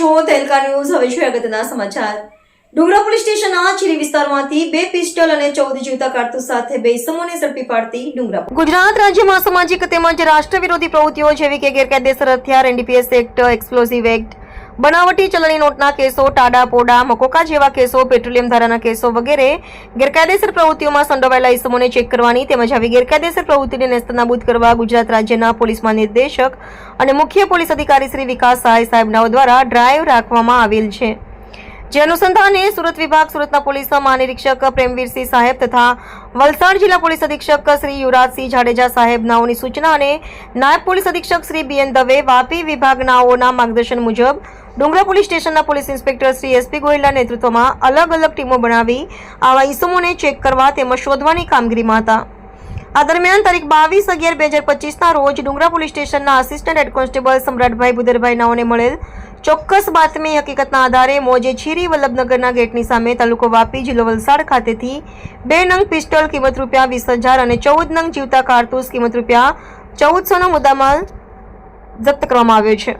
છો તેલકા ન્યૂઝ. હવે છે અગત્યના સમાચાર. ડુંગરા પોલીસ સ્ટેશનના ચીરી વિસ્તારમાંથી બે પિસ્ટલ અને ચૌદ જીવતા કારતૂસ સાથે બે ઇસમોને ઝડપી પાડતી ડુંગરા ગુજરાત રાજ્યમાં સામાજિક તેમજ રાષ્ટ્ર વિરોધી પ્રવૃત્તિઓ જેવી કે ગેરકાયદેસર હથિયાર, એનડીપીએસ એક્ટ, એક્સપ્લોઝિવ એક્ટ બનાવટી ચલણી નોટના કેસો, ટાડા પોડા, મકોકા જેવા કેસો, પેટ્રોલિયમ ધારાના કેસો વગેરે ગેરકાયદેસર પ્રવૃત્તિઓમાં સંડોવાયેલા ઇસમોને ચેક કરવાની તેમજ આવી ગેરકાયદેસર પ્રવૃત્તિને નેસ્તનાબૂદ કરવા ગુજરાત રાજ્યના પોલીસ મહાનિર્દેશક અને મુખ્ય પોલીસ અધિકારી શ્રી વિકાસ સહાય સાહેબનાઓ દ્વારા ડ્રાઈવ રાખવામાં આવેલ છે. જે અનુસંધાને સુરત વિભાગ, સુરતના પોલીસ મહાનિરીક્ષક પ્રેમવીરસિંહ સાહેબ તથા વલસાડ જિલ્લા પોલીસ અધિક્ષક શ્રી યુવરાજસિંહ જાડેજા સાહેબનાઓની સૂચના અને નાયબ પોલીસ અધિક્ષક શ્રી બીએન દવે વાપી વિભાગનાઓના માર્ગદર્શન મુજબ ડુંગરા પોલીસ સ્ટેશનના પોલીસ ઇન્સ્પેક્ટર શ્રી એસપી ગોહિલના નેતૃત્વમાં અલગ અલગ ટીમો બનાવી આવા ઇસમોને ચેક કરવા તેમજ શોધવાની કામગીરીમાં હતા. આ દરમિયાન તારીખ બાવીસ અગિયાર બે હજાર પચીસના રોજ ડુંગરા પોલીસ સ્ટેશનના આસિસ્ટન્ટ હેડ કોન્સ્ટેબલ સમ્રાટભાઈ બુદરભાઈ નાઓને મળેલ ચોક્કસ બાતમી હકીકતના આધારે મોજે છીરી વલ્લભનગરના ગેટની સામે તાલુકો વાપી જિલ્લો વલસાડ ખાતેથી બે નંગ પિસ્ટલ કિંમત રૂપિયા વીસ હજાર અને ચૌદ નંગ જીવતા કારતૂસ કિંમત રૂપિયા ચૌદસોનો મુદ્દામાલ જપ્ત કરવામાં આવ્યો છે.